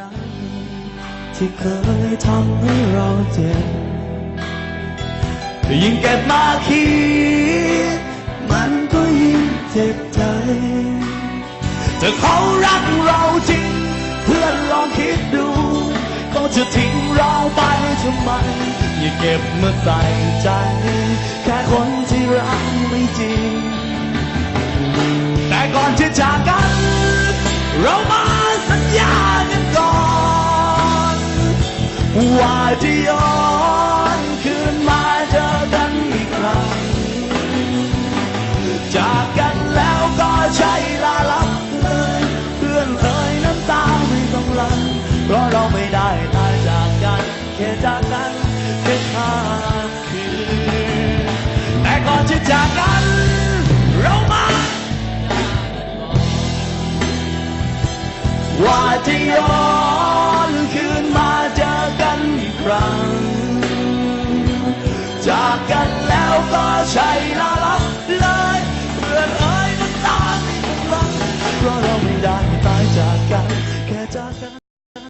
นั้นที่เคยทำให้เราเจ็บยิ่งเก็บมาคิด มันก็ยิ่งเจ็บใจถ้าเขารักเราจริง เพื่อนลองคิดดูเขาจะทิ้งเราไปทำไม อย่าเก็บมาใส่ใจ แค่คนที่รักไม่จริง แต่ก่อนที่จากกัน เรามา ว่าจะย้อนคืนมาเจอกันอีกครั้งจากกันแล้วก็ใช่ลาลับเลยเพื่อนเอ่ยน้ำตาไม่ต้องลังเพราะเราไม่ได้ตายจากกันแค่จากกันแค่ข้ามคืนแต่ก่อนจะจากกันเรามาว่าจะย้อน จากกันแล้วก็ใช่ละละ